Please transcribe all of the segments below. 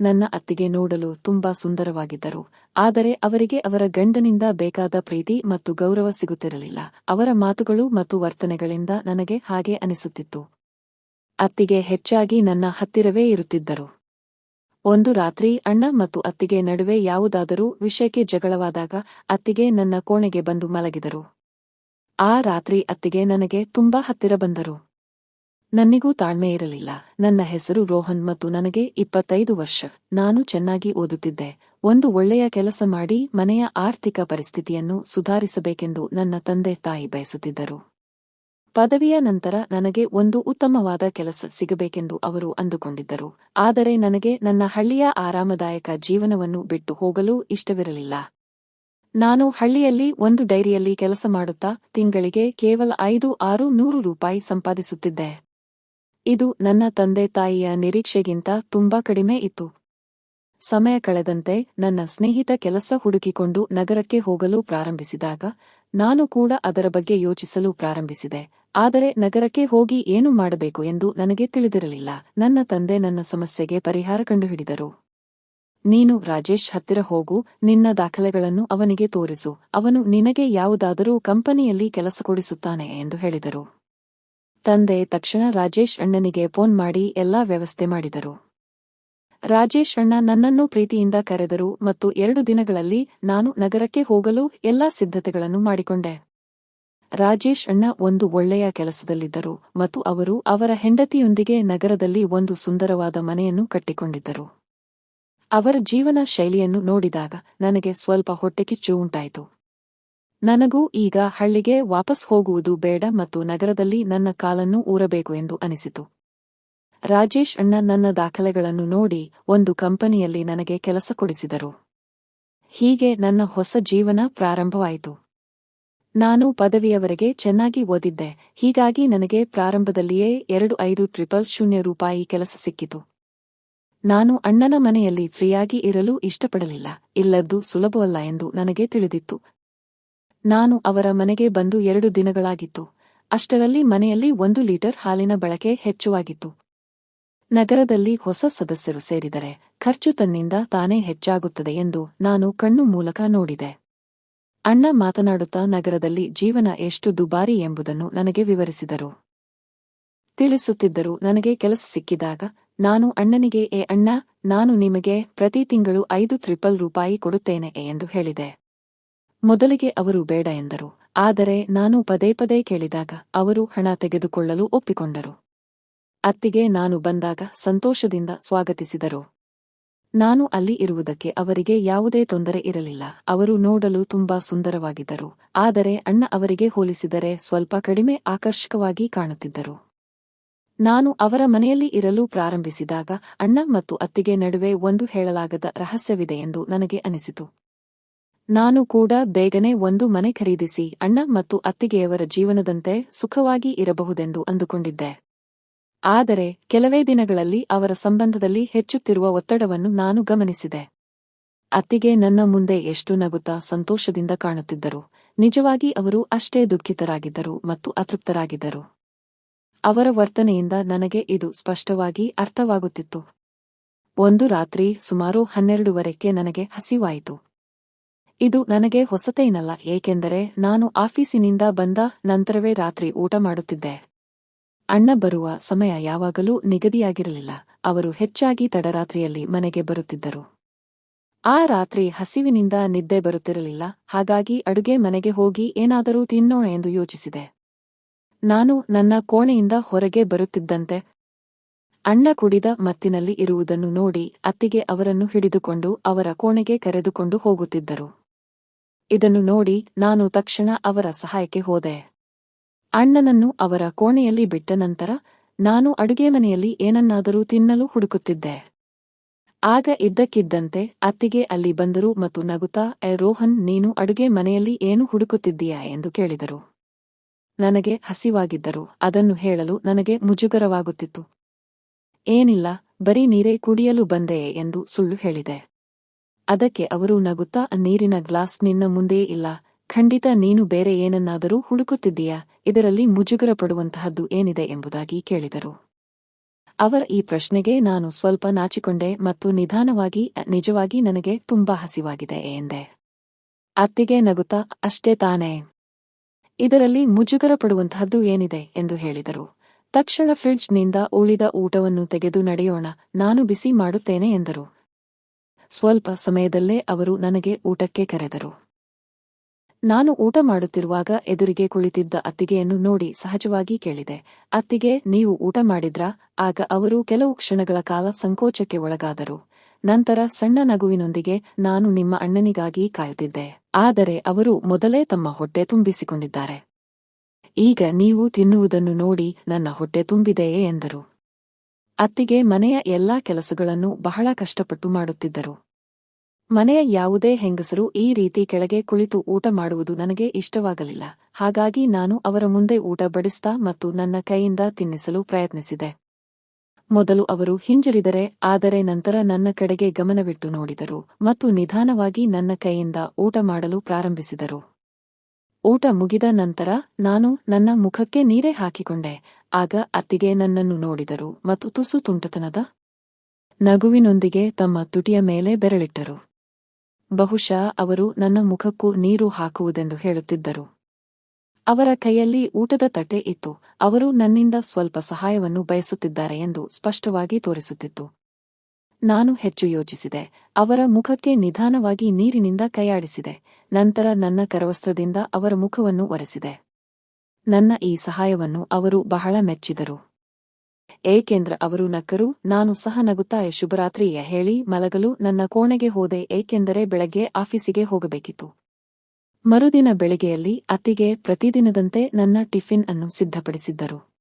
ನನ್ನ ಅತ್ತಿಗೆ ನೋಡಲು ತುಂಬಾ ಸುಂದರವಾಗಿದ್ದರು. ಆದರೆ ಅವರಿಗೆ ಅವರ ಗಂಡನಿಂದ ಬೇಕಾದ ಪ್ರೀತಿ ಮತ್ತು ಗೌರವ ಸಿಗುತ್ತಿರಲಿಲ್ಲ. ಅವರ ಮಾತುಗಳು ಮತ್ತು ವರ್ತನೆಗಳಿಂದ ನನಗೆ ಹಾಗೆ ಅನಿಸುತ್ತಿತ್ತು. ಅತ್ತಿಗೆ ಹೆಚ್ಚಾಗಿ ನನ್ನ ಹತ್ತಿರವೇ ಇರುತ್ತಿದ್ದರು. ಒಂದು ರಾತ್ರಿ ಅಣ್ಣ ಮತ್ತು ಅತ್ತಿಗೆ ನಡುವೆ ಯಾವುದಾದರೂ ವಿಷಯಕ್ಕೆ ಜಗಳವಾದಾಗ ಅತ್ತಿಗೆ ನನ್ನ ಕೋಣೆಗೆ ಬಂದು ಮಲಗಿದರು. ಆ ರಾತ್ರಿ ಅತ್ತಿಗೆ ನನಗೆ ತುಂಬಾ ಹತ್ತಿರ ಬಂದರು. ನನ್ನಿಗೂ ತಾಳ್ಮೆ ಇರಲಿಲ್ಲ. ನನ್ನ ಹೆಸರು ರೋಹನ್ ಮತ್ತು ನನಗೆ ಇಪ್ಪತ್ತೈದು ವರ್ಷ. ನಾನು ಚೆನ್ನಾಗಿ ಓದುತ್ತಿದ್ದೆ. ಒಂದು ಒಳ್ಳೆಯ ಕೆಲಸ ಮಾಡಿ ಮನೆಯ ಆರ್ಥಿಕ ಪರಿಸ್ಥಿತಿಯನ್ನು ಸುಧಾರಿಸಬೇಕೆಂದು ನನ್ನ ತಂದೆ ತಾಯಿ ಬಯಸುತ್ತಿದ್ದರು. ಪದವಿಯ ನಂತರ ನನಗೆ ಒಂದು ಉತ್ತಮವಾದ ಕೆಲಸ ಸಿಗಬೇಕೆಂದು ಅವರು ಅಂದುಕೊಂಡಿದ್ದರು. ಆದರೆ ನನಗೆ ನನ್ನ ಹಳ್ಳಿಯ ಆರಾಮದಾಯಕ ಜೀವನವನ್ನು ಬಿಟ್ಟು ಹೋಗಲು ಇಷ್ಟವಿರಲಿಲ್ಲ. ನಾನು ಹಳ್ಳಿಯಲ್ಲಿ ಒಂದು ಡೈರಿಯಲ್ಲಿ ಕೆಲಸ ಮಾಡುತ್ತಾ ತಿಂಗಳಿಗೆ ಕೇವಲ ಐದು ಆರು ನೂರು ರೂಪಾಯಿ ಸಂಪಾದಿಸುತ್ತಿದ್ದೆ. ಇದು ನನ್ನ ತಂದೆ ತಾಯಿಯ ನಿರೀಕ್ಷೆಗಿಂತ ತುಂಬಾ ಕಡಿಮೆ ಇತ್ತು. ಸಮಯ ಕಳೆದಂತೆ ನನ್ನ ಸ್ನೇಹಿತ ಕೆಲಸ ಹುಡುಕಿಕೊಂಡು ನಗರಕ್ಕೆ ಹೋಗಲು ಪ್ರಾರಂಭಿಸಿದಾಗ ನಾನು ಕೂಡ ಅದರ ಬಗ್ಗೆ ಯೋಚಿಸಲು ಪ್ರಾರಂಭಿಸಿದೆ. ಆದರೆ ನಗರಕ್ಕೆ ಹೋಗಿ ಏನು ಮಾಡಬೇಕು ಎಂದು ನನಗೆ ತಿಳಿದಿರಲಿಲ್ಲ. ನನ್ನ ತಂದೆ ನನ್ನ ಸಮಸ್ಯೆಗೆ ಪರಿಹಾರ ಕಂಡುಹಿಡಿದರು. ನೀನು ರಾಜೇಶ್ ಹತ್ತಿರ ಹೋಗು, ನಿನ್ನ ದಾಖಲೆಗಳನ್ನು ಅವನಿಗೆ ತೋರಿಸು, ಅವನು ನಿನಗೆ ಯಾವುದಾದರೂ ಕಂಪನಿಯಲ್ಲಿ ಕೆಲಸ ಕೊಡಿಸುತ್ತಾನೆ ಎಂದು ಹೇಳಿದರು. ತಂದೆ ತಕ್ಷಣ ರಾಜೇಶ್ ಅಣ್ಣನಿಗೆ ಫೋನ್ ಮಾಡಿ ಎಲ್ಲಾ ವ್ಯವಸ್ಥೆ ಮಾಡಿದರು. ರಾಜೇಶ್ ಅಣ್ಣ ನನ್ನನ್ನು ಪ್ರೀತಿಯಿಂದ ಕರೆದರು ಮತ್ತು ಎರಡು ದಿನಗಳಲ್ಲಿ ನಾನು ನಗರಕ್ಕೆ ಹೋಗಲು ಎಲ್ಲಾ ಸಿದ್ಧತೆಗಳನ್ನು ಮಾಡಿಕೊಂಡೆ. ರಾಜೇಶ್ ಅಣ್ಣ ಒಂದು ಒಳ್ಳೆಯ ಕೆಲಸದಲ್ಲಿದ್ದರು ಮತ್ತು ಅವರು ಅವರ ಹೆಂಡತಿಯೊಂದಿಗೆ ನಗರದಲ್ಲಿ ಒಂದು ಸುಂದರವಾದ ಮನೆಯನ್ನು ಕಟ್ಟಿಕೊಂಡಿದ್ದರು. ಅವರ ಜೀವನ ಶೈಲಿಯನ್ನು ನೋಡಿದಾಗ ನನಗೆ ಸ್ವಲ್ಪ ಹೊಟ್ಟೆಕಿಚ್ಚು ಉಂಟಾಯಿತು. ನನಗೂ ಈಗ ಹಳ್ಳಿಗೆ ವಾಪಸ್ ಹೋಗುವುದು ಬೇಡ ಮತ್ತು ನಗರದಲ್ಲಿ ನನ್ನ ಕಾಲನ್ನು ಊರಬೇಕು ಎಂದು ಅನಿಸಿತು. ರಾಜೇಶ್ ಅಣ್ಣ ನನ್ನ ದಾಖಲೆಗಳನ್ನು ನೋಡಿ ಒಂದು ಕಂಪನಿಯಲ್ಲಿ ನನಗೆ ಕೆಲಸ ಕೊಡಿಸಿದರು. ಹೀಗೆ ನನ್ನ ಹೊಸ ಜೀವನ ಪ್ರಾರಂಭವಾಯಿತು. ನಾನು ಪದವಿಯವರೆಗೆ ಚೆನ್ನಾಗಿ ಓದಿದ್ದೆ, ಹೀಗಾಗಿ ನನಗೆ ಪ್ರಾರಂಭದಲ್ಲಿಯೇ ಎರಡು ಐದು ಟ್ರಿಪಲ್ ಶೂನ್ಯ ರೂಪಾಯಿ ಕೆಲಸ ಸಿಕ್ಕಿತು. ನಾನು ಅಣ್ಣನ ಮನೆಯಲ್ಲಿ ಫ್ರೀಯಾಗಿ ಇರಲು ಇಷ್ಟಪಡಲಿಲ್ಲ, ಇಲ್ಲದ್ದು ಸುಲಭವಲ್ಲ ಎಂದು ನನಗೆ ತಿಳಿದಿತ್ತು. ನಾನು ಅವರ ಮನೆಗೆ ಬಂದು ಎರಡು ದಿನಗಳಾಗಿತ್ತು. ಅಷ್ಟರಲ್ಲಿ ಮನೆಯಲ್ಲಿ ಒಂದು ಲೀಟರ್ ಹಾಲಿನ ಬಳಕೆ ಹೆಚ್ಚುವಾಗಿತ್ತು. ನಗರದಲ್ಲಿ ಹೊಸ ಸದಸ್ಯರು ಸೇರಿದರೆ ಖರ್ಚು ತನ್ನಿಂದ ತಾನೇ ಹೆಚ್ಚಾಗುತ್ತದೆ ಎಂದು ನಾನು ಕಣ್ಣು ಮೂಲಕ ನೋಡಿದೆ. ಅಣ್ಣ ಮಾತನಾಡುತ್ತಾ ನಗರದಲ್ಲಿ ಜೀವನ ಎಷ್ಟು ದುಬಾರಿ ಎಂಬುದನ್ನು ನನಗೆ ವಿವರಿಸಿದರು. ತಿಳಿಸುತ್ತಿದ್ದರು, ನನಗೆ ಕೆಲಸ ಸಿಕ್ಕಿದಾಗ, ನಾನು ಅಣ್ಣನಿಗೆ ಎ ಅಣ್ಣ, ನಾನು ನಿಮಗೆ ಪ್ರತಿ ತಿಂಗಳು ಐದು ತ್ರಿಪಲ್ ರೂಪಾಯಿ ಕೊಡುತ್ತೇನೆ, ಎಂದು ಹೇಳಿದೆ. ಮೊದಲಿಗೆ ಅವರು ಬೇಡ ಎಂದರು. ಆದರೆ ನಾನು ಪದೇ ಪದೇ ಕೇಳಿದಾಗ ಅವರು ಹಣ ತೆಗೆದುಕೊಳ್ಳಲು ಒಪ್ಪಿಕೊಂಡರು. ಅತ್ತಿಗೆ ನಾನು ಬಂದಾಗ ಸಂತೋಷದಿಂದ ಸ್ವಾಗತಿಸಿದರು. ನಾನು ಅಲ್ಲಿ ಇರುವುದಕ್ಕೆ ಅವರಿಗೆ ಯಾವುದೇ ತೊಂದರೆ ಇರಲಿಲ್ಲ. ಅವರು ನೋಡಲು ತುಂಬಾ ಸುಂದರವಾಗಿದ್ದರು. ಆದರೆ ಅಣ್ಣ ಅವರಿಗೆ ಹೋಲಿಸಿದರೆ ಸ್ವಲ್ಪ ಕಡಿಮೆ ಆಕರ್ಷಕವಾಗಿ ಕಾಣುತ್ತಿದ್ದರು. ನಾನು ಅವರ ಮನೆಯಲ್ಲಿ ಇರಲು ಪ್ರಾರಂಭಿಸಿದಾಗ ಅಣ್ಣ ಮತ್ತು ಅತ್ತಿಗೆ ನಡುವೆ ಒಂದು ಹೇಳಲಾಗದ ರಹಸ್ಯವಿದೆ ಎಂದು ನನಗೆ ಅನಿಸಿತು. ನಾನು ಕೂಡ ಬೇಗನೆ ಒಂದು ಮನೆ ಖರೀದಿಸಿ ಅಣ್ಣ ಮತ್ತು ಅತ್ತಿಗೆಯವರ ಜೀವನದಂತೆ ಸುಖವಾಗಿ ಇರಬಹುದೆಂದು ಅಂದುಕೊಂಡಿದ್ದೆ. ಆದರೆ ಕೆಲವೇ ದಿನಗಳಲ್ಲಿ ಅವರ ಸಂಬಂಧದಲ್ಲಿ ಹೆಚ್ಚುತ್ತಿರುವ ಒತ್ತಡವನ್ನು ನಾನು ಗಮನಿಸಿದೆ. ಅತ್ತಿಗೆ ನನ್ನ ಮುಂದೆ ಎಷ್ಟು ನಗುತ್ತಾ ಸಂತೋಷದಿಂದ ಕಾಣುತ್ತಿದ್ದರು. ನಿಜವಾಗಿ ಅವರು ಅಷ್ಟೇ ದುಃಖಿತರಾಗಿದ್ದರು ಮತ್ತು ಅತೃಪ್ತರಾಗಿದ್ದರು. ಅವರ ವರ್ತನೆಯಿಂದ ನನಗೆ ಇದು ಸ್ಪಷ್ಟವಾಗಿ ಅರ್ಥವಾಗುತ್ತಿತ್ತು. ಒಂದು ರಾತ್ರಿ ಸುಮಾರು ಹನ್ನೆರಡುವರೆಕ್ಕೆ ನನಗೆ ಹಸಿವಾಯಿತು. ಇದು ನನಗೆ ಹೊಸತೇನಲ್ಲ, ಏಕೆಂದರೆ ನಾನು ಆಫೀಸಿನಿಂದ ಬಂದ ನಂತರವೇ ರಾತ್ರಿ ಊಟ ಮಾಡುತ್ತಿದ್ದೆ. ಅಣ್ಣ ಬರುವ ಸಮಯ ಯಾವಾಗಲೂ ನಿಗದಿಯಾಗಿರಲಿಲ್ಲ. ಅವರು ಹೆಚ್ಚಾಗಿ ತಡರಾತ್ರಿಯಲ್ಲಿ ಮನೆಗೆ ಬರುತ್ತಿದ್ದರು. ಆ ರಾತ್ರಿ ಹಸಿವಿನಿಂದ ನಿದ್ದೆ ಬರುತ್ತಿರಲಿಲ್ಲ. ಹಾಗಾಗಿ ಅಡುಗೆ ಮನೆಗೆ ಹೋಗಿ ಏನಾದರೂ ತಿನ್ನೋಣ ಎಂದು ಯೋಚಿಸಿದೆ. ನಾನು ನನ್ನ ಕೋಣೆಯಿಂದ ಹೊರಗೆ ಬರುತ್ತಿದ್ದಂತೆ ಅಣ್ಣ ಕುಡಿದ ಮತ್ತಿನಲ್ಲಿ ಇರುವುದನ್ನು ನೋಡಿ ಅತ್ತಿಗೆ ಅವರನ್ನು ಹಿಡಿದುಕೊಂಡು ಅವರ ಕೋಣೆಗೆ ಕರೆದುಕೊಂಡು ಹೋಗುತ್ತಿದ್ದರು. ಇದನ್ನು ನೋಡಿ ನಾನು ತಕ್ಷಣ ಅವರ ಸಹಾಯಕ್ಕೆ ಹೋದೆ. ಅಣ್ಣನನ್ನು ಅವರ ಕೋಣೆಯಲ್ಲಿ ಬಿಟ್ಟ ನಂತರ ನಾನು ಅಡುಗೆ ಮನೆಯಲ್ಲಿ ಏನನ್ನಾದರೂ ತಿನ್ನಲು ಹುಡುಕುತ್ತಿದ್ದೆ. ಆಗ ಇದ್ದಕ್ಕಿದ್ದಂತೆ ಅತ್ತಿಗೆ ಅಲ್ಲಿ ಬಂದರು ಮತ್ತು ನಗುತ್ತಾ ಎ ರೋಹನ್, ನೀನು ಅಡುಗೆ ಮನೆಯಲ್ಲಿ ಏನು ಹುಡುಕುತ್ತಿದ್ದೀಯಾ? ಎಂದು ಕೇಳಿದರು. ನನಗೆ ಹಸಿವಾಗಿದ್ದರು. ಅದನ್ನು ಹೇಳಲು ನನಗೆ ಮುಜುಗರವಾಗುತ್ತಿತ್ತು. ಏನಿಲ್ಲ, ಬರೀ ನೀರೇ ಕುಡಿಯಲು ಬಂದೆಯೇ ಎಂದು ಸುಳ್ಳು ಹೇಳಿದೆ. ಅದಕ್ಕೆ ಅವರು ನಗುತ್ತಾ, ನೀರಿನ ಗ್ಲಾಸ್ ನಿನ್ನ ಮುಂದೆ ಇಲ್ಲ. ಖಂಡಿತ ನೀನು ಬೇರೆ ಏನನ್ನಾದರೂ ಹುಡುಕುತ್ತಿದ್ದೀಯಾ? ಇದರಲ್ಲಿ ಮುಜುಗರ ಪಡುವಂತಹದ್ದು ಏನಿದೆ ಎಂಬುದಾಗಿ ಕೇಳಿದರು. ಅವರ ಈ ಪ್ರಶ್ನೆಗೆ ನಾನು ಸ್ವಲ್ಪ ನಾಚಿಕೊಂಡೆ ಮತ್ತು ನಿಧಾನವಾಗಿ, ನಿಜವಾಗಿ ನನಗೆ ತುಂಬಾ ಹಸಿವಾಗಿದೆ ಎಂದೆ. ಅತ್ತಿಗೆ ನಗುತ್ತಾ, ಅಷ್ಟೇ ತಾನೇ. ಇದರಲ್ಲಿ ಮುಜುಗರ ಪಡುವಂತಹದ್ದು ಏನಿದೆ? ಎಂದು ಹೇಳಿದರು. ತಕ್ಷಣ ಫ್ರಿಡ್ಜ್ನಿಂದ ಉಳಿದ ಊಟವನ್ನು ತೆಗೆದು ನಡೆಯೋಣ. ನಾನು ಬಿಸಿ ಮಾಡುತ್ತೇನೆ ಎಂದರು. ಸ್ವಲ್ಪ ಸಮಯದಲ್ಲೇ ಅವರು ನನಗೆ ಊಟಕ್ಕೆ ಕರೆದರು. ನಾನು ಊಟ ಮಾಡುತ್ತಿರುವಾಗ ಎದುರಿಗೆ ಕುಳಿತಿದ್ದ ಅತ್ತಿಗೆಯನ್ನು ನೋಡಿ ಸಹಜವಾಗಿ ಕೇಳಿದೆ, ಅತ್ತಿಗೆ, ನೀವು ಊಟ ಮಾಡಿದ್ರಾ? ಆಗ ಅವರು ಕೆಲವು ಕ್ಷಣಗಳ ಕಾಲ ಸಂಕೋಚಕ್ಕೆ ಒಳಗಾದರು. ನಂತರ ಸಣ್ಣ ನಗುವಿನೊಂದಿಗೆ, ನಾನು ನಿಮ್ಮ ಅಣ್ಣನಿಗಾಗಿ ಕಾಯುತ್ತಿದ್ದೆ, ಆದರೆ ಅವರು ಮೊದಲೇ ತಮ್ಮ ಹೊಟ್ಟೆ ತುಂಬಿಸಿಕೊಂಡಿದ್ದಾರೆ. ಈಗ ನೀವು ತಿನ್ನುವುದನ್ನು ನೋಡಿ ನನ್ನ ಹೊಟ್ಟೆ ತುಂಬಿದೆಯೇ? ಎಂದರು. ಅತ್ತಿಗೆ ಮನೆಯ ಎಲ್ಲಾ ಕೆಲಸಗಳನ್ನು ಬಹಳ ಕಷ್ಟಪಟ್ಟು ಮಾಡುತ್ತಿದ್ದರು. ಮನೆಯ ಯಾವುದೇ ಹೆಂಗಸರು ಈ ರೀತಿ ಕೆಳಗೆ ಕುಳಿತು ಊಟ ಮಾಡುವುದು ನನಗೆ ಇಷ್ಟವಾಗಲಿಲ್ಲ. ಹಾಗಾಗಿ ನಾನು ಅವರ ಮುಂದೆ ಊಟ ಬಡಿಸ್ತಾ ಮತ್ತು ನನ್ನ ಕೈಯಿಂದ ತಿನ್ನಿಸಲು ಪ್ರಯತ್ನಿಸಿದೆ. ಮೊದಲು ಅವರು ಹಿಂಜರಿದರೆ, ಆದರೆ ನಂತರ ನನ್ನ ಕಡೆಗೆ ಗಮನವಿಟ್ಟು ನೋಡಿದರು ಮತ್ತು ನಿಧಾನವಾಗಿ ನನ್ನ ಕೈಯಿಂದ ಊಟ ಮಾಡಲು ಪ್ರಾರಂಭಿಸಿದರು. ಊಟ ಮುಗಿದ ನಂತರ ನಾನು ನನ್ನ ಮುಖಕ್ಕೆ ನೀರೇ ಹಾಕಿಕೊಂಡೆ. ಆಗ ಅತ್ತಿಗೆ ನನ್ನನ್ನು ನೋಡಿದರು ಮತ್ತು ತುಸು ತುಂಟತನದ ನಗುವಿನೊಂದಿಗೆ ತಮ್ಮ ತುಟಿಯ ಮೇಲೆ ಬೆರಳಿಟ್ಟರು. ಬಹುಶಃ ಅವರು ನನ್ನ ಮುಖಕ್ಕೂ ನೀರು ಹಾಕುವುದೆಂದು ಹೇಳುತ್ತಿದ್ದರು. ಅವರ ಕೈಯಲ್ಲಿ ಊಟದ ತಟ್ಟೆ ಇತ್ತು. ಅವರು ನನ್ನಿಂದ ಸ್ವಲ್ಪ ಸಹಾಯವನ್ನು ಬಯಸುತ್ತಿದ್ದಾರೆ ಎಂದು ಸ್ಪಷ್ಟವಾಗಿ ತೋರಿಸುತ್ತಿತ್ತು. ನಾನು ಹೆಚ್ಚು ಯೋಚಿಸಿದೆ. ಅವರ ಮುಖಕ್ಕೆ ನಿಧಾನವಾಗಿ ನೀರಿನಿಂದ ಕೈಯಾಡಿಸಿದೆ. ನಂತರ ನನ್ನ ಕರವಸ್ತ್ರದಿಂದ ಅವರ ಮುಖವನ್ನು ಒರೆಸಿದೆ. ನನ್ನ ಈ ಸಹಾಯವನ್ನು ಅವರು ಬಹಳ ಮೆಚ್ಚಿದರು. ಏಕೆಂದ್ರ ಅವರು ನಕ್ಕರು, ನಾನು ಸಹ ನಗುತ್ತಾ ಶುಭರಾತ್ರಿಯ ಹೇಳಿ ಮಲಗಲು ನನ್ನ ಕೋಣೆಗೆ ಹೋದೆ, ಏಕೆಂದರೆ ಬೆಳಗ್ಗೆ ಆಫೀಸಿಗೆ ಹೋಗಬೇಕಿತ್ತು. ಮರುದಿನ ಬೆಳಗ್ಗೆಯಲ್ಲಿ ಅತ್ತಿಗೆ ಪ್ರತಿದಿನದಂತೆ ನನ್ನ ಟಿಫಿನ್ ಅನ್ನು ಸಿದ್ಧಪಡಿಸಿದ್ದರು.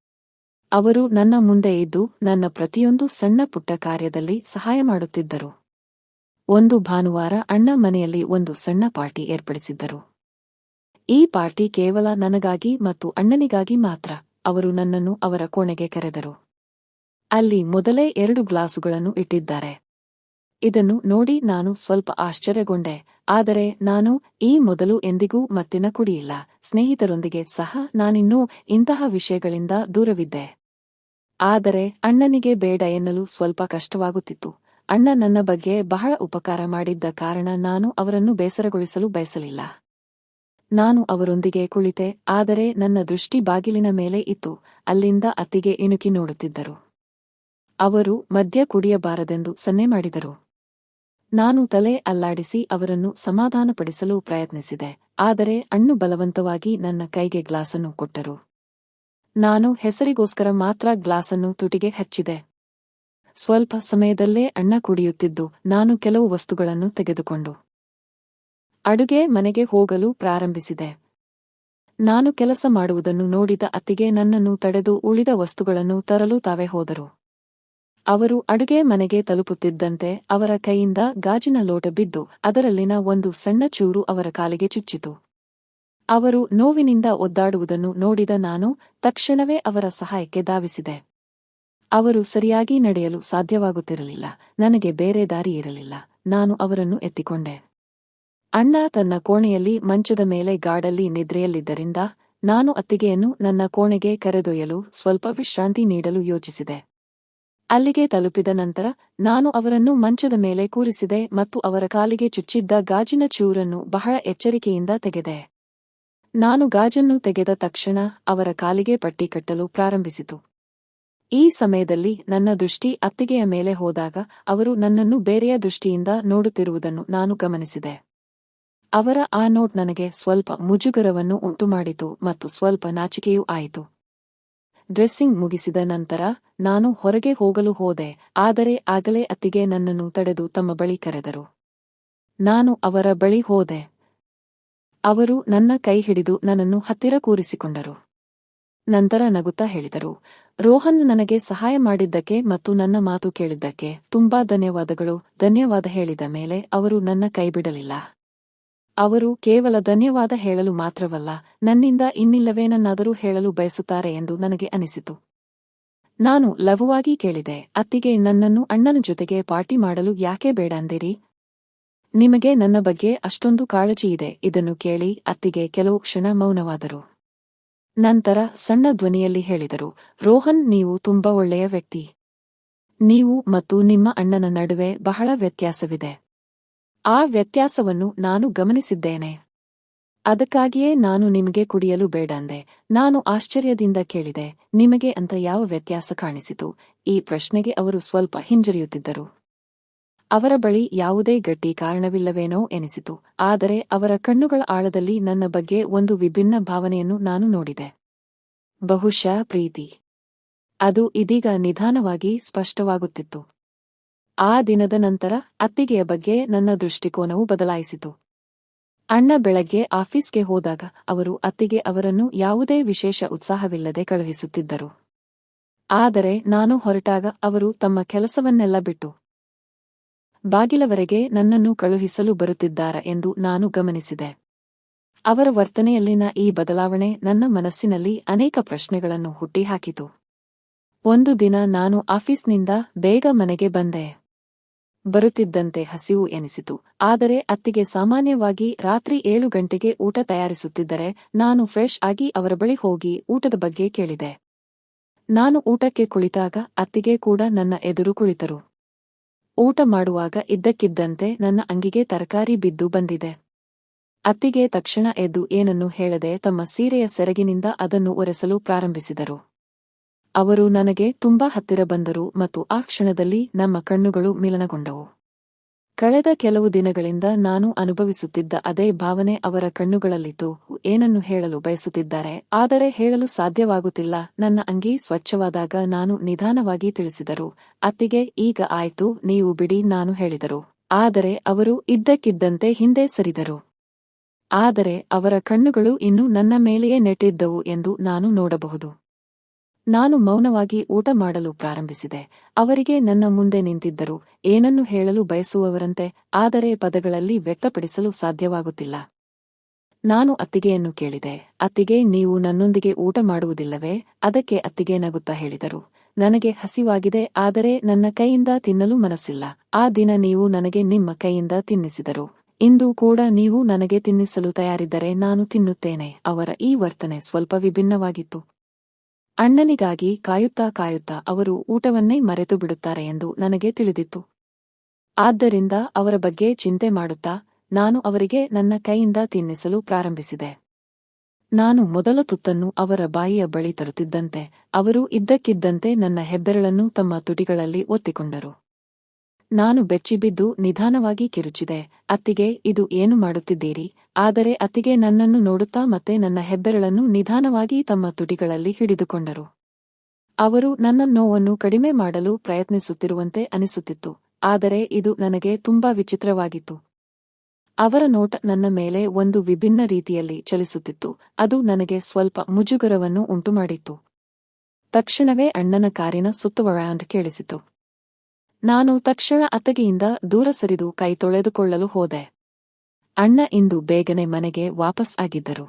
ಅವರು ನನ್ನ ಮುಂದೆ ಇದ್ದು ನನ್ನ ಪ್ರತಿಯೊಂದು ಸಣ್ಣ ಪುಟ್ಟ ಕಾರ್ಯದಲ್ಲಿ ಸಹಾಯ ಮಾಡುತ್ತಿದ್ದರು. ಒಂದು ಭಾನುವಾರ ಅಣ್ಣ ಮನೆಯಲ್ಲಿ ಒಂದು ಸಣ್ಣ ಪಾರ್ಟಿ ಏರ್ಪಡಿಸಿದ್ದರು. ಈ ಪಾರ್ಟಿ ಕೇವಲ ನನಗಾಗಿ ಮತ್ತು ಅಣ್ಣನಿಗಾಗಿ ಮಾತ್ರ, ಅವರು ನನ್ನನ್ನು ಅವರ ಕೋಣೆಗೆ ಕರೆದರು. ಅಲ್ಲಿ ಮೊದಲೇ ಎರಡು ಗ್ಲಾಸುಗಳನ್ನು ಇಟ್ಟಿದ್ದಾರೆ. ಇದನ್ನು ನೋಡಿ ನಾನು ಸ್ವಲ್ಪ ಆಶ್ಚರ್ಯಗೊಂಡೆ. ಆದರೆ ನಾನು ಈ ಮೊದಲು ಎಂದಿಗೂ ಮತ್ತಿನ ಕುಡಿಯಿಲ್ಲ. ಸ್ನೇಹಿತರೊಂದಿಗೆ ಸಹ ನಾನಿನ್ನೂ ಇಂತಹ ವಿಷಯಗಳಿಂದ ದೂರವಿದ್ದೆ. ಆದರೆ ಅಣ್ಣನಿಗೆ ಬೇಡ ಎನ್ನಲು ಸ್ವಲ್ಪ ಕಷ್ಟವಾಗುತ್ತಿತ್ತು. ಅಣ್ಣ ನನ್ನ ಬಗ್ಗೆ ಬಹಳ ಉಪಕಾರ ಮಾಡಿದ್ದ ಕಾರಣ ನಾನು ಅವರನ್ನು ಬೇಸರಗೊಳಿಸಲು ಬಯಸಲಿಲ್ಲ. ನಾನು ಅವರೊಂದಿಗೆ ಕುಳಿತೆ, ಆದರೆ ನನ್ನ ದೃಷ್ಟಿ ಬಾಗಿಲಿನ ಮೇಲೆ ಇತ್ತು. ಅಲ್ಲಿಂದ ಅತ್ತಿಗೆ ಇಣುಕಿ ನೋಡುತ್ತಿದ್ದರು. ಅವರು ಮದ್ಯ ಕುಡಿಯಬಾರದೆಂದು ಸನ್ನೆ ಮಾಡಿದರು. ನಾನು ತಲೆ ಅಲ್ಲಾಡಿಸಿ ಅವರನ್ನು ಸಮಾಧಾನಪಡಿಸಲು ಪ್ರಯತ್ನಿಸಿದೆ, ಆದರೆ ಅಣ್ಣು ಬಲವಂತವಾಗಿ ನನ್ನ ಕೈಗೆ ಗ್ಲಾಸನ್ನು ಕೊಟ್ಟರು. ನಾನು ಹೆಸರಿಗೋಸ್ಕರ ಮಾತ್ರ ಗ್ಲಾಸನ್ನು ತುಟಿಗೆ ಹಚ್ಚಿದೆ. ಸ್ವಲ್ಪ ಸಮಯದಲ್ಲೇ ಅಣ್ಣ ಕುಡಿಯುತ್ತಿದ್ದು, ನಾನು ಕೆಲವು ವಸ್ತುಗಳನ್ನು ತೆಗೆದುಕೊಂಡು ಅಡುಗೆ ಮನೆಗೆ ಹೋಗಲು ಪ್ರಾರಂಭಿಸಿದೆ. ನಾನು ಕೆಲಸ ಮಾಡುವುದನ್ನು ನೋಡಿದ ಅತ್ತಿಗೆ ನನ್ನನ್ನು ತಡೆದು ಉಳಿದ ವಸ್ತುಗಳನ್ನು ತರಲು ತಾವೇ ಹೋದರು. ಅವರು ಅಡುಗೆ ಮನೆಗೆ ತಲುಪುತ್ತಿದ್ದಂತೆ ಅವರ ಕೈಯಿಂದ ಗಾಜಿನ ಲೋಟ ಬಿದ್ದು ಅದರಲ್ಲಿನ ಒಂದು ಸಣ್ಣ ಚೂರು ಅವರ ಕಾಲಿಗೆ ಚುಚ್ಚಿತು. ಅವರು ನೋವಿನಿಂದ ಒದ್ದಾಡುವುದನ್ನು ನೋಡಿದ ನಾನು ತಕ್ಷಣವೇ ಅವರ ಸಹಾಯಕ್ಕೆ ಧಾವಿಸಿದೆ. ಅವರು ಸರಿಯಾಗಿ ನಡೆಯಲು ಸಾಧ್ಯವಾಗುತ್ತಿರಲಿಲ್ಲ, ನನಗೆ ಬೇರೆ ದಾರಿ ಇರಲಿಲ್ಲ, ನಾನು ಅವರನ್ನು ಎತ್ತಿಕೊಂಡೆ. ಅಣ್ಣ ತನ್ನ ಕೋಣೆಯಲ್ಲಿ ಮಂಚದ ಮೇಲೆ ಗಾಡಲ್ಲಿ ನಿದ್ರೆಯಲ್ಲಿದ್ದರಿಂದ ನಾನು ಅತ್ತಿಗೆಯನ್ನು ನನ್ನ ಕೋಣೆಗೆ ಕರೆದೊಯ್ಯಲು ಸ್ವಲ್ಪ ವಿಶ್ರಾಂತಿ ನೀಡಲು ಯೋಚಿಸಿದೆ. ಅಲ್ಲಿಗೆ ತಲುಪಿದ ನಂತರ ನಾನು ಅವರನ್ನು ಮಂಚದ ಮೇಲೆ ಕೂರಿಸಿದೆ ಮತ್ತು ಅವರ ಕಾಲಿಗೆ ಚುಚ್ಚಿದ್ದ ಗಾಜಿನ ಚೂರನ್ನು ಬಹಳ ಎಚ್ಚರಿಕೆಯಿಂದ ತೆಗೆದೆ. ನಾನು ಗಾಜನ್ನು ತೆಗೆದ ತಕ್ಷಣ ಅವರ ಕಾಲಿಗೆ ಪಟ್ಟಿ ಕಟ್ಟಲು ಪ್ರಾರಂಭಿಸಿತು. ಈ ಸಮಯದಲ್ಲಿ ನನ್ನ ದೃಷ್ಟಿ ಅತ್ತಿಗೆಯ ಮೇಲೆ ಹೋದಾಗ ಅವರು ನನ್ನನ್ನು ಬೇರೆಯ ದೃಷ್ಟಿಯಿಂದ ನೋಡುತ್ತಿರುವುದನ್ನು ನಾನು ಗಮನಿಸಿದೆ. ಅವರ ಆ ನೋಟ್ ನನಗೆ ಸ್ವಲ್ಪ ಮುಜುಗರವನ್ನು ಉಂಟುಮಾಡಿತು ಮತ್ತು ಸ್ವಲ್ಪ ನಾಚಿಕೆಯೂ ಆಯಿತು. ಡ್ರೆಸ್ಸಿಂಗ್ ಮುಗಿಸಿದ ನಂತರ ನಾನು ಹೊರಗೆ ಹೋಗಲು ಹೋದೆ, ಆದರೆ ಆಗಲೇ ಅತ್ತಿಗೆ ನನ್ನನ್ನು ತಡೆದು ತಮ್ಮ ಬಳಿ ಕರೆದರು. ನಾನು ಅವರ ಬಳಿ ಹೋದೆ. ಅವರು ನನ್ನ ಕೈ ಹಿಡಿದು ನನ್ನನ್ನು ಹತ್ತಿರ ಕೂರಿಸಿಕೊಂಡರು. ನಂತರ ನಗುತ್ತಾ ಹೇಳಿದರು, ರೋಹನ್ ನನಗೆ ಸಹಾಯ ಮಾಡಿದ್ದಕ್ಕೆ ಮತ್ತು ನನ್ನ ಮಾತು ಕೇಳಿದ್ದಕ್ಕೆ ತುಂಬಾ ಧನ್ಯವಾದಗಳು. ಧನ್ಯವಾದ ಹೇಳಿದ ಮೇಲೆ ಅವರು ನನ್ನ ಕೈಬಿಡಲಿಲ್ಲ ಅವರು ಕೇವಲ ಧನ್ಯವಾದ ಹೇಳಲು ಮಾತ್ರವಲ್ಲ, ನನ್ನಿಂದ ಇನ್ನಿಲ್ಲವೇನನ್ನಾದರೂ ಹೇಳಲು ಬಯಸುತ್ತಾರೆ ಎಂದು ನನಗೆ ಅನಿಸಿತು. ನಾನು ಲಘುವಾಗಿ ಕೇಳಿದೆ, ಅತ್ತಿಗೆ ನನ್ನನ್ನು ಅಣ್ಣನ ಜೊತೆಗೆ ಪಾರ್ಟಿ ಮಾಡಲು ಯಾಕೆ ಬೇಡ ಅಂದಿರಿ? ನಿಮಗೆ ನನ್ನ ಬಗ್ಗೆ ಅಷ್ಟೊಂದು ಕಾಳಜಿ ಇದೆ, ಇದನ್ನು ಕೇಳಿ ಅತ್ತಿಗೆ ಕೆಲವು ಕ್ಷಣ ಮೌನವಾದರು. ನಂತರ ಸಣ್ಣ ಧ್ವನಿಯಲ್ಲಿ ಹೇಳಿದರು, ರೋಹನ್, ನೀವು ತುಂಬಾ ಒಳ್ಳೆಯ ವ್ಯಕ್ತಿ. ನೀವು ಮತ್ತು ನಿಮ್ಮ ಅಣ್ಣನ ನಡುವೆ ಬಹಳ ವ್ಯತ್ಯಾಸವಿದೆ. ಆ ವ್ಯತ್ಯಾಸವನ್ನು ನಾನು ಗಮನಿಸಿದ್ದೇನೆ. ಅದಕ್ಕಾಗಿಯೇ ನಾನು ನಿಮಗೆ ಕುಡಿಯಲು ಬೇಡಂದೆ ನಾನು ಆಶ್ಚರ್ಯದಿಂದ ಕೇಳಿದೆ, ನಿಮಗೆ ಅಂತ ಯಾವ ವ್ಯತ್ಯಾಸ ಕಾಣಿಸಿತು? ಈ ಪ್ರಶ್ನೆಗೆ ಅವರು ಸ್ವಲ್ಪ ಹಿಂಜರಿಯುತ್ತಿದ್ದರು. ಅವರ ಬಳಿ ಯಾವುದೇ ಗಟ್ಟಿ ಕಾರಣವಿಲ್ಲವೇನೋ ಎನಿಸಿತು, ಆದರೆ ಅವರ ಕಣ್ಣುಗಳ ಆಳದಲ್ಲಿ ನನ್ನ ಬಗ್ಗೆ ಒಂದು ವಿಭಿನ್ನ ಭಾವನೆಯನ್ನು ನಾನು ನೋಡಿದೆ. ಬಹುಶಃ ಪ್ರೀತಿ. ಅದು ಇದೀಗ ನಿಧಾನವಾಗಿ ಸ್ಪಷ್ಟವಾಗುತ್ತಿತ್ತು. ಆ ದಿನದ ನಂತರ ಅತ್ತಿಗೆಯ ಬಗ್ಗೆ ನನ್ನ ದೃಷ್ಟಿಕೋನವು ಬದಲಾಯಿಸಿತು. ಅಣ್ಣ ಬೆಳಗ್ಗೆ ಆಫೀಸ್ಗೆ ಹೋದಾಗ ಅವರು ಅತ್ತಿಗೆ ಅವರನ್ನು ಯಾವುದೇ ವಿಶೇಷ ಉತ್ಸಾಹವಿಲ್ಲದೆ ಕಳುಹಿಸುತ್ತಿದ್ದರು. ಆದರೆ ನಾನು ಹೊರಟಾಗ ಅವರು ತಮ್ಮ ಕೆಲಸವನ್ನೆಲ್ಲ ಬಿಟ್ಟು ಬಾಗಿಲವರೆಗೆ ನನ್ನನ್ನು ಕಳುಹಿಸಲು ಬರುತ್ತಿದ್ದಾರ ಎಂದು ನಾನು ಗಮನಿಸಿದೆ. ಅವರ ವರ್ತನೆಯಲ್ಲಿನ ಈ ಬದಲಾವಣೆ ನನ್ನ ಮನಸ್ಸಿನಲ್ಲಿ ಅನೇಕ ಪ್ರಶ್ನೆಗಳನ್ನು ಹುಟ್ಟಿಹಾಕಿತು. ಒಂದು ದಿನ ನಾನು ಆಫೀಸ್ನಿಂದ ಬೇಗ ಮನೆಗೆ ಬಂದೆ. ಬರುತ್ತಿದ್ದಂತೆ ಹಸಿವು ಎನಿಸಿತು. ಆದರೆ ಅತ್ತಿಗೆ ಸಾಮಾನ್ಯವಾಗಿ ರಾತ್ರಿ ಏಳು ಗಂಟೆಗೆ ಊಟ ತಯಾರಿಸುತ್ತಿದ್ದರೆ ನಾನು ಫ್ರೆಶ್ ಆಗಿ ಅವರ ಬಳಿ ಹೋಗಿ ಊಟದ ಬಗ್ಗೆ ಕೇಳಿದೆ. ನಾನು ಊಟಕ್ಕೆ ಕುಳಿತಾಗ ಅತ್ತಿಗೆ ಕೂಡ ನನ್ನ ಎದುರು ಕುಳಿತರು. ಊಟ ಮಾಡುವಾಗ ಇದ್ದಕ್ಕಿದ್ದಂತೆ ನನ್ನ ಅಂಗಿಗೆ ತರಕಾರಿ ಬಿದ್ದು ಬಂದಿದೆ. ಅತ್ತಿಗೆ ತಕ್ಷಣ ಎದ್ದು ಏನನ್ನು ಹೇಳದೆ ತಮ್ಮ ಸೀರೆಯ ಸೆರಗಿನಿಂದ ಅದನ್ನು ಒರೆಸಲು ಪ್ರಾರಂಭಿಸಿದರು. ಅವರು ನನಗೆ ತುಂಬಾ ಹತ್ತಿರ ಬಂದರು ಮತ್ತು ಆ ಕ್ಷಣದಲ್ಲಿ ನಮ್ಮ ಕಣ್ಣುಗಳು ಮಿಲನಗೊಂಡವು. ಕಳೆದ ಕೆಲವು ದಿನಗಳಿಂದ ನಾನು ಅನುಭವಿಸುತ್ತಿದ್ದ ಅದೇ ಭಾವನೆ ಅವರ ಕಣ್ಣುಗಳಲ್ಲಿತ್ತು. ಏನನ್ನು ಹೇಳಲು ಬಯಸುತ್ತಿದ್ದಾರೆ? ಆದರೆ ಹೇಳಲು ಸಾಧ್ಯವಾಗುತ್ತಿಲ್ಲ. ನನ್ನ ಅಂಗಿ ಸ್ವಚ್ಛವಾದಾಗ ನಾನು ನಿಧಾನವಾಗಿ ತಿಳಿಸಿದರು. ಅತ್ತಿಗೆ, ಈಗ ಆಯ್ತು, ನೀವು ಬಿಡಿ, ನಾನು ಹೇಳಿದರು. ಆದರೆ ಅವರು ಇದ್ದಕ್ಕಿದ್ದಂತೆ ಹಿಂದೆ ಸರಿದರು. ಆದರೆ ಅವರ ಕಣ್ಣುಗಳು ಇನ್ನೂ ನನ್ನ ಮೇಲೆಯೇ ನೆಟ್ಟಿದ್ದವು ಎಂದು ನಾನು ನೋಡಬಹುದು. ನಾನು ಮೌನವಾಗಿ ಊಟ ಮಾಡಲು ಪ್ರಾರಂಭಿಸಿದೆ. ಅವರಿಗೆ ನನ್ನ ಮುಂದೆ ನಿಂತಿದ್ದರು. ಏನನ್ನು ಹೇಳಲು ಬಯಸುವವರಂತೆ, ಆದರೆ ಪದಗಳಲ್ಲಿ ವ್ಯಕ್ತಪಡಿಸಲು ಸಾಧ್ಯವಾಗುತ್ತಿಲ್ಲ. ನಾನು ಅತ್ತಿಗೆಯನ್ನು ಕೇಳಿದೆ. ಅತ್ತಿಗೆ, ನೀವು ನನ್ನೊಂದಿಗೆ ಊಟ ಮಾಡುವುದಿಲ್ಲವೇ? ಅದಕ್ಕೆ ಅತ್ತಿಗೆ ನಗುತ್ತಾ ಹೇಳಿದರು. ನನಗೆ ಹಸಿವಾಗಿದೆ, ಆದರೆ ನನ್ನ ಕೈಯಿಂದ ತಿನ್ನಲು ಮನಸ್ಸಿಲ್ಲ. ಆ ದಿನ ನೀವು ನನಗೆ ನಿಮ್ಮ ಕೈಯಿಂದ ತಿನ್ನಿಸಿದರು. ಇಂದು ಕೂಡ ನೀವು ನನಗೆ ತಿನ್ನಿಸಲು ತಯಾರಿದ್ದರೆ ನಾನು ತಿನ್ನುತ್ತೇನೆ. ಅವರ ಈ ವರ್ತನೆ ಸ್ವಲ್ಪ ವಿಭಿನ್ನವಾಗಿತ್ತು. ಅಣ್ಣನಿಗಾಗಿ ಕಾಯುತ್ತಾ ಕಾಯುತ್ತಾ ಅವರು ಊಟವನ್ನೇ ಮರೆತು ಬಿಡುತ್ತಾರೆ ಎಂದು ನನಗೆ ತಿಳಿದಿತ್ತು. ಆದ್ದರಿಂದ ಅವರ ಬಗ್ಗೆ ಚಿಂತೆ ಮಾಡುತ್ತಾ ನಾನು ಅವರಿಗೆ ನನ್ನ ಕೈಯಿಂದ ತಿನ್ನಿಸಲು ಪ್ರಾರಂಭಿಸಿದೆ. ನಾನು ಮೊದಲ ತುತ್ತನ್ನು ಅವರ ಬಾಯಿಯ ಬಳಿ ತರುತ್ತಿದ್ದಂತೆ, ಅವರು ಇದ್ದಕ್ಕಿದ್ದಂತೆ ನನ್ನ ಹೆಬ್ಬೆರಳನ್ನು ತಮ್ಮ ತುಟಿಗಳಲ್ಲಿ ಒತ್ತಿಕೊಂಡರು. ನಾನು ಬೆಚ್ಚಿಬಿದ್ದು ನಿಧಾನವಾಗಿ ಕಿರುಚಿದೆ. ಅತ್ತಿಗೆ, ಇದು ಏನು ಮಾಡುತ್ತಿದ್ದೀರಿ? ಆದರೆ ಅತ್ತಿಗೆ ನನ್ನನ್ನು ನೋಡುತ್ತಾ ಮತ್ತೆ ನನ್ನ ಹೆಬ್ಬೆರಳನ್ನು ನಿಧಾನವಾಗಿ ತಮ್ಮ ತುಟಿಗಳಲ್ಲಿ ಹಿಡಿದುಕೊಂಡರು. ಅವರು ನನ್ನ ನೋವನ್ನು ಕಡಿಮೆ ಮಾಡಲು ಪ್ರಯತ್ನಿಸುತ್ತಿರುವಂತೆ ಅನಿಸುತ್ತಿತ್ತು. ಆದರೆ ಇದು ನನಗೆ ತುಂಬಾ ವಿಚಿತ್ರವಾಗಿತ್ತು. ಅವರ ನೋಟ ನನ್ನ ಮೇಲೆ ಒಂದು ವಿಭಿನ್ನ ರೀತಿಯಲ್ಲಿ ಚಲಿಸುತ್ತಿತ್ತು. ಅದು ನನಗೆ ಸ್ವಲ್ಪ ಮುಜುಗರವನ್ನು ಉಂಟುಮಾಡಿತ್ತು. ತಕ್ಷಣವೇ ಅಣ್ಣನ ಕಾರಿನ ಸುತ್ತುವಳಾಂಡ್ ಕೇಳಿಸಿತು. ನಾನು ತಕ್ಷಣ ಅತ್ತಗೆಯಿಂದ ದೂರ ಸರಿದು ಕೈ ತೊಳೆದುಕೊಳ್ಳಲು ಹೋದೆ. ಅಣ್ಣ ಇಂದು ಬೇಗನೆ ಮನೆಗೆ ವಾಪಸ್ ಆಗಿದ್ದರು.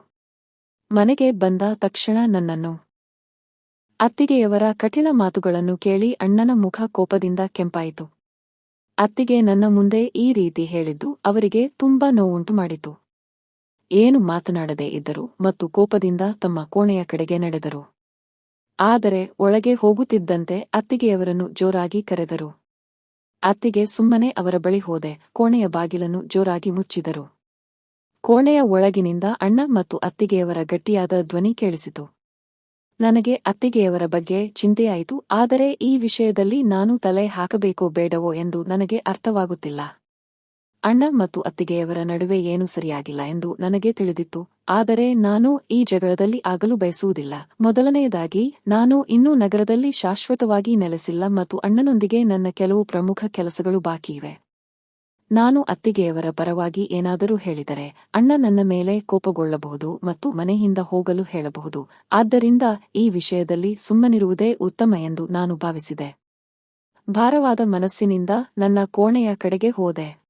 ಮನೆಗೆ ಬಂದ ತಕ್ಷಣ ನನ್ನನ್ನು, ಅತ್ತಿಗೆಯವರ ಕಠಿಣ ಮಾತುಗಳನ್ನು ಕೇಳಿ ಅಣ್ಣನ ಮುಖ ಕೋಪದಿಂದ ಕೆಂಪಾಯಿತು. ಅತ್ತಿಗೆ ನನ್ನ ಮುಂದೆ ಈ ರೀತಿ ಹೇಳಿದ್ದು ಅವರಿಗೆ ತುಂಬಾ ನೋವುಂಟು ಮಾಡಿತು. ಏನು ಮಾತನಾಡದೇ ಇದ್ದರು ಮತ್ತು ಕೋಪದಿಂದ ತಮ್ಮ ಕೋಣೆಯ ಕಡೆಗೆ ನಡೆದರು. ಆದರೆ ಒಳಗೆ ಹೋಗುತ್ತಿದ್ದಂತೆ ಅತ್ತಿಗೆಯವರನ್ನು ಜೋರಾಗಿ ಕರೆದರು. ಅತ್ತಿಗೆ ಸುಮ್ಮನೆ ಅವರ ಬಳಿ ಹೋದೆ. ಕೋಣೆಯ ಬಾಗಿಲನ್ನು ಜೋರಾಗಿ ಮುಚ್ಚಿದರು. ಕೋಣೆಯ ಒಳಗಿನಿಂದ ಅಣ್ಣ ಮತ್ತು ಅತ್ತಿಗೆಯವರ ಗಟ್ಟಿಯಾದ ಧ್ವನಿ ಕೇಳಿಸಿತು. ನನಗೆ ಅತ್ತಿಗೆಯವರ ಬಗ್ಗೆ ಚಿಂತೆಯಾಯಿತು, ಆದರೆ ಈ ವಿಷಯದಲ್ಲಿ ನಾನು ತಲೆ ಹಾಕಬೇಕೋ ಬೇಡವೋ ಎಂದು ನನಗೆ ಅರ್ಥವಾಗುತ್ತಿಲ್ಲ. ಅಣ್ಣ ಮತ್ತು ಅತ್ತಿಗೆಯವರ ನಡುವೆ ಏನೂ ಸರಿಯಾಗಿಲ್ಲ ಎಂದು ನನಗೆ ತಿಳಿದಿತ್ತು. ಆದರೆ ನಾನು ಈ ಜಗಳದಲ್ಲಿ ಆಗಲು ಬಯಸುವುದಿಲ್ಲ. ಮೊದಲನೆಯದಾಗಿ, ನಾನು ಇನ್ನೂ ನಗರದಲ್ಲಿ ಶಾಶ್ವತವಾಗಿ ನೆಲೆಸಿಲ್ಲ ಮತ್ತು ಅಣ್ಣನೊಂದಿಗೆ ನನ್ನ ಕೆಲವು ಪ್ರಮುಖ ಕೆಲಸಗಳು ಬಾಕಿಯಿವೆ ನಾನು ಅತ್ತಿಗೆಯವರ ಪರವಾಗಿ ಏನಾದರೂ ಹೇಳಿದರೆ, ಅಣ್ಣ ನನ್ನ ಮೇಲೆ ಕೋಪಗೊಳ್ಳಬಹುದು ಮತ್ತು ಮನೆಯಿಂದ ಹೋಗಲು ಹೇಳಬಹುದು. ಆದ್ದರಿಂದ ಈ ವಿಷಯದಲ್ಲಿ ಸುಮ್ಮನಿರುವುದೇ ಉತ್ತಮ ಎಂದು ನಾನು ಭಾವಿಸಿದೆ. ಭಾರವಾದ ಮನಸ್ಸಿನಿಂದ ನನ್ನ ಕೋಣೆಯ ಕಡೆಗೆ ಹೋದೆ.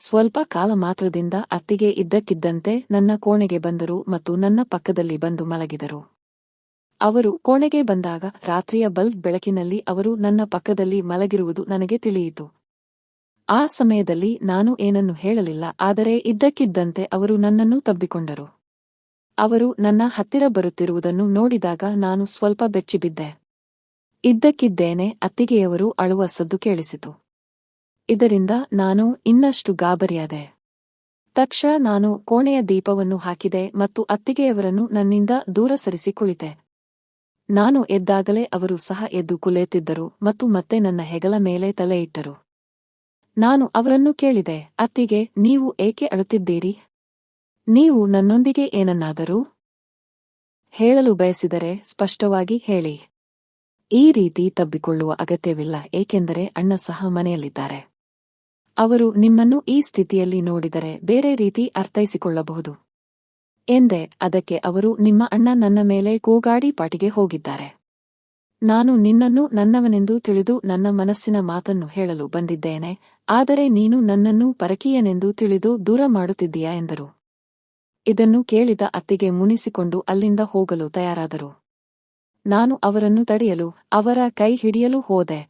ಸ್ವಲ್ಪ ಕಾಲ ಮಾತ್ರದಿಂದ ಅತ್ತಿಗೆ ಇದ್ದಕ್ಕಿದ್ದಂತೆ ನನ್ನ ಕೋಣೆಗೆ ಬಂದರು ಮತ್ತು ನನ್ನ ಪಕ್ಕದಲ್ಲಿ ಬಂದು ಮಲಗಿದರು. ಅವರು ಕೋಣೆಗೆ ಬಂದಾಗ ರಾತ್ರಿಯ ಬಲ್ಬ್ ಬೆಳಕಿನಲ್ಲಿ ಅವರು ನನ್ನ ಪಕ್ಕದಲ್ಲಿ ಮಲಗಿರುವುದು ನನಗೆ ತಿಳಿಯಿತು. ಆ ಸಮಯದಲ್ಲಿ ನಾನು ಏನನ್ನು ಹೇಳಲಿಲ್ಲ, ಆದರೆ ಇದ್ದಕ್ಕಿದ್ದಂತೆ ಅವರು ನನ್ನನ್ನು ತಬ್ಬಿಕೊಂಡರು. ಅವರು ನನ್ನ ಹತ್ತಿರ ಬರುತ್ತಿರುವುದನ್ನು ನೋಡಿದಾಗ ನಾನು ಸ್ವಲ್ಪ ಬೆಚ್ಚಿಬಿದ್ದೆ. ಇದ್ದಕ್ಕಿದ್ದೇನೆ, ಅತ್ತಿಗೆಯವರು ಅಳುವ ಸದ್ದು ಕೇಳಿಸಿತು. ಇದರಿಂದ ನಾನು ಇನ್ನಷ್ಟು ಗಾಬರಿಯಾದೆ. ತಕ್ಷಣ ನಾನು ಕೋಣೆಯ ದೀಪವನ್ನು ಹಾಕಿದೆ ಮತ್ತು ಅತ್ತಿಗೆಯವರನ್ನು ನನ್ನಿಂದ ದೂರ ಸರಿಸಿ ಕುಳಿತೆ. ನಾನು ಎದ್ದಾಗಲೇ ಅವರು ಸಹ ಎದ್ದು ಕುಲೇತಿದ್ದರು ಮತ್ತು ಮತ್ತೆ ನನ್ನ ಹೆಗಲ ಮೇಲೆ ತಲೆ ಇಟ್ಟರು. ನಾನು ಅವರನ್ನು ಕೇಳಿದೆ, ಅತ್ತಿಗೆ, ನೀವು ಏಕೆ ಅಳುತ್ತಿದ್ದೀರಿ? ನೀವು ನನ್ನೊಂದಿಗೆ ಏನನ್ನಾದರೂ ಹೇಳಲು ಬಯಸಿದರೆ ಸ್ಪಷ್ಟವಾಗಿ ಹೇಳಿ. ಈ ರೀತಿ ತಬ್ಬಿಕೊಳ್ಳುವ ಅಗತ್ಯವಿಲ್ಲ, ಏಕೆಂದರೆ ಅಣ್ಣ ಸಹ ಮನೆಯಲ್ಲಿದ್ದಾರೆ. ಅವರು ನಿಮ್ಮನ್ನು ಈ ಸ್ಥಿತಿಯಲ್ಲಿ ನೋಡಿದರೆ ಬೇರೆ ರೀತಿ ಅರ್ಥೈಸಿಕೊಳ್ಳಬಹುದು. ಎಂದೆ ಅದಕ್ಕೆ ಅವರು ನಿಮ್ಮ ಅಣ್ಣ ನನ್ನ ಮೇಲೆ ಕೂಗಾಡಿ ಪಾಟಿಗೆ ಹೋಗಿದ್ದಾರೆ. ನಾನು ನಿನ್ನನ್ನು ನನ್ನವನೆಂದು ತಿಳಿದು ನನ್ನ ಮನಸ್ಸಿನ ಮಾತನ್ನು ಹೇಳಲು ಬಂದಿದ್ದೇನೆ, ಆದರೆ ನೀನು ನನ್ನನ್ನು ಪರಕೀಯನೆಂದು ತಿಳಿದು ದೂರ ಮಾಡುತ್ತಿದ್ದೀಯಾ ಎಂದರು. ಇದನ್ನು ಕೇಳಿದ ಅತ್ತಿಗೆ ಮುನಿಸಿಕೊಂಡು ಅಲ್ಲಿಂದ ಹೋಗಲು ತಯಾರಾದರು. ನಾನು ಅವರನ್ನು ತಡೆಯಲು ಅವರ ಕೈ ಹಿಡಿಯಲು ಹೋದೆ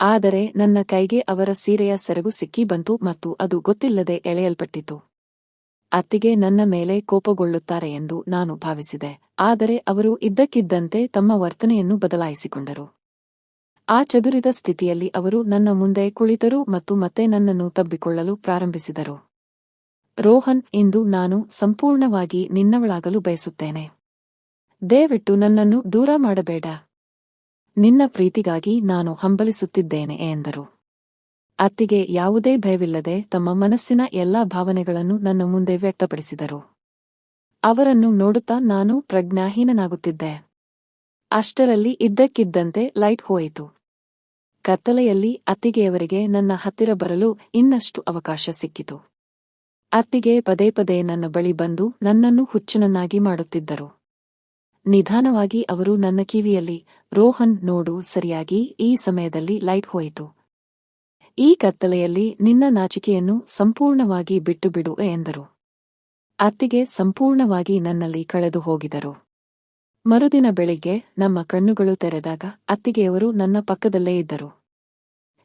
ಆದರೆ ನನ್ನ ಕೈಗೆ ಅವರ ಸೀರೆಯ ಸೆರಗು ಸಿಕ್ಕಿ ಬಂತು ಮತ್ತು ಅದು ಗೊತ್ತಿಲ್ಲದೆ ಎಳೆಯಲ್ಪಟ್ಟಿತು. ಅತ್ತಿಗೆ ನನ್ನ ಮೇಲೆ ಕೋಪಗೊಳ್ಳುತ್ತಾರೆ ಎಂದು ನಾನು ಭಾವಿಸಿದೆ, ಆದರೆ ಅವರು ಇದ್ದಕ್ಕಿದ್ದಂತೆ ತಮ್ಮ ವರ್ತನೆಯನ್ನು ಬದಲಾಯಿಸಿಕೊಂಡರು. ಆ ಚದುರಿದ ಸ್ಥಿತಿಯಲ್ಲಿ ಅವರು ನನ್ನ ಮುಂದೆ ಕುಳಿತರು ಮತ್ತು ಮತ್ತೆ ನನ್ನನ್ನು ತಬ್ಬಿಕೊಳ್ಳಲು ಪ್ರಾರಂಭಿಸಿದರು. ರೋಹನ್, ಇಂದು ನಾನು ಸಂಪೂರ್ಣವಾಗಿ ನಿನ್ನವಳಾಗಲು ಬಯಸುತ್ತೇನೆ. ದಯವಿಟ್ಟು ನನ್ನನ್ನು ದೂರ ಮಾಡಬೇಡ. ನಿನ್ನ ಪ್ರೀತಿಗಾಗಿ ನಾನು ಹಂಬಲಿಸುತ್ತಿದ್ದೇನೆ ಎಂದರು. ಅತ್ತಿಗೆ ಯಾವುದೇ ಭಯವಿಲ್ಲದೆ ತಮ್ಮ ಮನಸ್ಸಿನ ಎಲ್ಲಾ ಭಾವನೆಗಳನ್ನು ನನ್ನ ಮುಂದೆ ವ್ಯಕ್ತಪಡಿಸಿದರು. ಅವರನ್ನು ನೋಡುತ್ತಾ ನಾನು ಪ್ರಜ್ಞಾಹೀನನಾಗುತ್ತಿದ್ದೆ. ಅಷ್ಟರಲ್ಲಿ ಇದ್ದಕ್ಕಿದ್ದಂತೆ ಲೈಟ್ ಹೋಯಿತು. ಕತ್ತಲೆಯಲ್ಲಿ ಅತ್ತಿಗೆಯವರಿಗೆ ನನ್ನ ಹತ್ತಿರ ಬರಲು ಇನ್ನಷ್ಟು ಅವಕಾಶ ಸಿಕ್ಕಿತು. ಅತ್ತಿಗೆ ಪದೇ ಪದೇ ನನ್ನ ಬಳಿ ಬಂದು ನನ್ನನ್ನು ಹುಚ್ಚನನ್ನಾಗಿ ಮಾಡುತ್ತಿದ್ದರು. ನಿಧಾನವಾಗಿ ಅವರು ನನ್ನ ಕಿವಿಯಲ್ಲಿ, ರೋಹನ್, ನೋಡು, ಸರಿಯಾಗಿ, ಈ ಸಮಯದಲ್ಲಿ ಲೈಟ್ ಹೋಯಿತು. ಈ ಕತ್ತಲೆಯಲ್ಲಿ ನಿನ್ನ ನಾಚಿಕೆಯನ್ನು ಸಂಪೂರ್ಣವಾಗಿ ಬಿಟ್ಟು ಬಿಡು ಎಂದರು. ಅತ್ತಿಗೆ ಸಂಪೂರ್ಣವಾಗಿ ನನ್ನಲ್ಲಿ ಕಳೆದು ಹೋಗಿದರು. ಮರುದಿನ ಬೆಳಿಗ್ಗೆ ನಮ್ಮ ಕಣ್ಣುಗಳು ತೆರೆದಾಗ ಅತ್ತಿಗೆಯವರು ನನ್ನ ಪಕ್ಕದಲ್ಲೇ ಇದ್ದರು.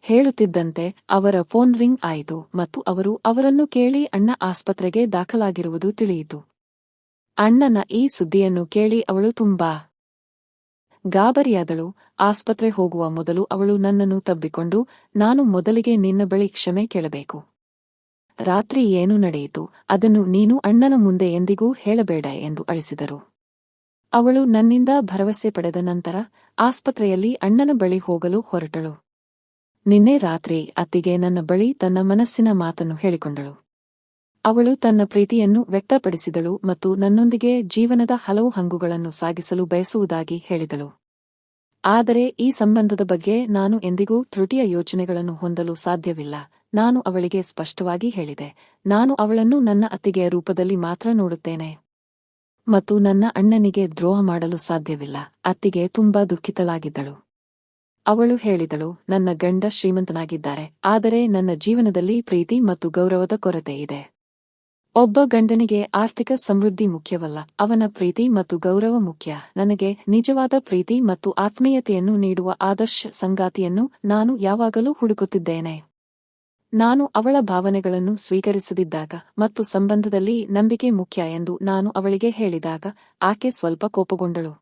ಹೇಳುತ್ತಿದ್ದಂತೆ ಅವರ ಫೋನ್ ರಿಂಗ್ ಆಯಿತು ಮತ್ತು ಅವರು ಅವರನ್ನು ಕೇಳಿ ಅಣ್ಣ ಆಸ್ಪತ್ರೆಗೆ ದಾಖಲಾಗಿರುವುದು ತಿಳಿಯಿತು. ಅಣ್ಣನ ಈ ಸುದ್ದಿಯನ್ನು ಕೇಳಿ ಅವಳು ತುಂಬಾ ಗಾಬರಿಯಾದಳು. ಆಸ್ಪತ್ರೆ ಹೋಗುವ ಮೊದಲು ಅವಳು ನನ್ನನ್ನು ತಬ್ಬಿಕೊಂಡು, ನಾನು ಮೊದಲಿಗೆ ನಿನ್ನ ಬಳಿ ಕ್ಷಮೆ ಕೇಳಬೇಕು. ರಾತ್ರಿ ಏನು ನಡೆಯಿತು, ಅದನ್ನು ನೀನು ಅಣ್ಣನ ಮುಂದೆ ಎಂದಿಗೂ ಹೇಳಬೇಡ ಎಂದು ಅಳಿಸಿದರು. ಅವಳು ನನ್ನಿಂದ ಭರವಸೆ ಪಡೆದ ನಂತರ ಆಸ್ಪತ್ರೆಯಲ್ಲಿ ಅಣ್ಣನ ಬಳಿ ಹೋಗಲು ಹೊರಟಳು. ನಿನ್ನೆ ರಾತ್ರಿ ಅತ್ತಿಗೆ ನನ್ನ ಬಳಿ ತನ್ನ ಮನಸ್ಸಿನ ಮಾತನ್ನು ಹೇಳಿಕೊಂಡಳು. ಅವಳು ತನ್ನ ಪ್ರೀತಿಯನ್ನು ವ್ಯಕ್ತಪಡಿಸಿದಳು ಮತ್ತು ನನ್ನೊಂದಿಗೆ ಜೀವನದ ಹಲವು ಹಂಗುಗಳನ್ನು ಸಾಗಿಸಲು ಬಯಸುವುದಾಗಿ ಹೇಳಿದಳು. ಆದರೆ ಈ ಸಂಬಂಧದ ಬಗ್ಗೆ ನಾನು ಎಂದಿಗೂ ತೃಟಿಯ ಯೋಚನೆಗಳನ್ನು ಹೊಂದಲು ಸಾಧ್ಯವಿಲ್ಲ. ನಾನು ಅವಳಿಗೆ ಸ್ಪಷ್ಟವಾಗಿ ಹೇಳಿದೆ, ನಾನು ಅವಳನ್ನು ನನ್ನ ಅತ್ತಿಗೆಯ ರೂಪದಲ್ಲಿ ಮಾತ್ರ ನೋಡುತ್ತೇನೆ ಮತ್ತು ನನ್ನ ಅಣ್ಣನಿಗೆ ದ್ರೋಹ ಮಾಡಲು ಸಾಧ್ಯವಿಲ್ಲ, ಅತ್ತಿಗೆ ತುಂಬಾ ದುಃಖಿತಳಾಗಿದ್ದಳು. ಅವಳು ಹೇಳಿದಳು, ನನ್ನ ಗಂಡ ಶ್ರೀಮಂತನಾಗಿದ್ದಾರೆ, ಆದರೆ ನನ್ನ ಜೀವನದಲ್ಲಿ ಪ್ರೀತಿ ಮತ್ತು ಗೌರವದ ಕೊರತೆ ಇದೆ. ಒಬ್ಬ ಗಂಡನಿಗೆ ಆರ್ಥಿಕ ಸಮೃದ್ಧಿ ಮುಖ್ಯವಲ್ಲ, ಅವನ ಪ್ರೀತಿ ಮತ್ತು ಗೌರವ ಮುಖ್ಯ. ನನಗೆ ನಿಜವಾದ ಪ್ರೀತಿ ಮತ್ತು ಆತ್ಮೀಯತೆಯನ್ನು ನೀಡುವ ಆದರ್ಶ ಸಂಗಾತಿಯನ್ನು ನಾನು ಯಾವಾಗಲೂ ಹುಡುಕುತ್ತಿದ್ದೇನೆ. ನಾನು ಅವಳ ಭಾವನೆಗಳನ್ನು ಸ್ವೀಕರಿಸದಿದ್ದಾಗ ಮತ್ತು ಸಂಬಂಧದಲ್ಲಿ ನಂಬಿಕೆ ಮುಖ್ಯ ಎಂದು ನಾನು ಅವಳಿಗೆ ಹೇಳಿದಾಗ, ಆಕೆ ಸ್ವಲ್ಪ ಕೋಪಗೊಂಡಳು.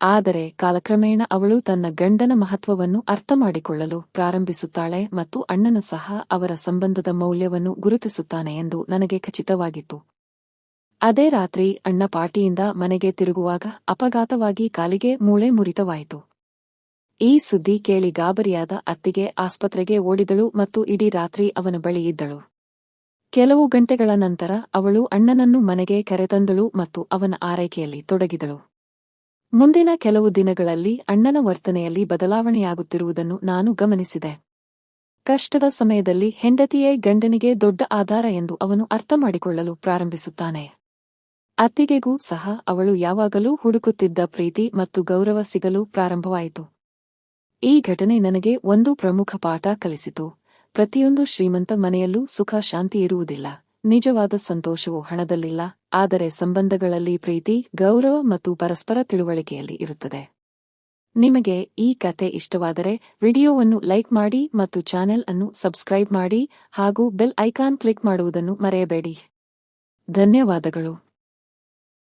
ಆದರೆ ಕಾಲಕ್ರಮೇಣ ಅವಳು ತನ್ನ ಗಂಡನ ಮಹತ್ವವನ್ನು ಅರ್ಥಮಾಡಿಕೊಳ್ಳಲು ಪ್ರಾರಂಭಿಸುತ್ತಾಳೆ ಮತ್ತು ಅಣ್ಣನ ಸಹ ಅವರ ಸಂಬಂಧದ ಮೌಲ್ಯವನ್ನು ಗುರುತಿಸುತ್ತಾನೆ ಎಂದು ನನಗೆ ಖಚಿತವಾಗಿತ್ತು. ಅದೇ ರಾತ್ರಿ ಅಣ್ಣ ಪಾರ್ಟಿಯಿಂದ ಮನೆಗೆ ತಿರುಗುವಾಗ ಅಪಘಾತವಾಗಿ ಕಾಲಿಗೆ ಮೂಳೆ ಮುರಿತವಾಯಿತು. ಈ ಸುದ್ದಿ ಕೇಳಿ ಗಾಬರಿಯಾದ ಅತ್ತಿಗೆ ಆಸ್ಪತ್ರೆಗೆ ಓಡಿದಳು ಮತ್ತು ಇಡೀ ರಾತ್ರಿ ಅವನ ಬಳಿ ಇದ್ದಳು. ಕೆಲವು ಗಂಟೆಗಳ ನಂತರ ಅವಳು ಅಣ್ಣನನ್ನು ಮನೆಗೆ ಕರೆತಂದಳು ಮತ್ತು ಅವನ ಆರೈಕೆಯಲ್ಲಿ ತೊಡಗಿದಳು. ಮುಂದಿನ ಕೆಲವು ದಿನಗಳಲ್ಲಿ ಅಣ್ಣನ ವರ್ತನೆಯಲ್ಲಿ ಬದಲಾವಣೆಯಾಗುತ್ತಿರುವುದನ್ನು ನಾನು ಗಮನಿಸಿದೆ. ಕಷ್ಟದ ಸಮಯದಲ್ಲಿ ಹೆಂಡತಿಯೇ ಗಂಡನಿಗೆ ದೊಡ್ಡ ಆಧಾರ ಎಂದು ಅವನು ಅರ್ಥಮಾಡಿಕೊಳ್ಳಲು ಪ್ರಾರಂಭಿಸುತ್ತಾನೆ. ಅತ್ತಿಗೆಗೂ ಸಹ ಅವಳು ಯಾವಾಗಲೂ ಹುಡುಕುತ್ತಿದ್ದ ಪ್ರೀತಿ ಮತ್ತು ಗೌರವ ಸಿಗಲು ಪ್ರಾರಂಭವಾಯಿತು. ಈ ಘಟನೆ ನನಗೆ ಒಂದು ಪ್ರಮುಖ ಪಾಠ ಕಲಿಸಿತು. ಪ್ರತಿಯೊಂದು ಶ್ರೀಮಂತ ಮನೆಯಲ್ಲೂ ಸುಖ ಶಾಂತಿ ಇರುವುದಿಲ್ಲ. ನಿಜವಾದ ಸಂತೋಷವು ಹಣದಲ್ಲಿಲ್ಲ, ಆದರೆ ಸಂಬಂಧಗಳಲ್ಲಿ ಪ್ರೀತಿ, ಗೌರವ ಮತ್ತು ಪರಸ್ಪರ ತಿಳುವಳಿಕೆಯಲ್ಲಿ ಇರುತ್ತದೆ. ನಿಮಗೆ ಈ ಕತೆ ಇಷ್ಟವಾದರೆ ವಿಡಿಯೋವನ್ನು ಲೈಕ್ ಮಾಡಿ ಮತ್ತು ಚಾನೆಲ್ ಅನ್ನು ಸಬ್ಸ್ಕ್ರೈಬ್ ಮಾಡಿ ಹಾಗೂ ಬೆಲ್ ಐಕಾನ್ ಕ್ಲಿಕ್ ಮಾಡುವುದನ್ನು ಮರೆಯಬೇಡಿ. ಧನ್ಯವಾದಗಳು.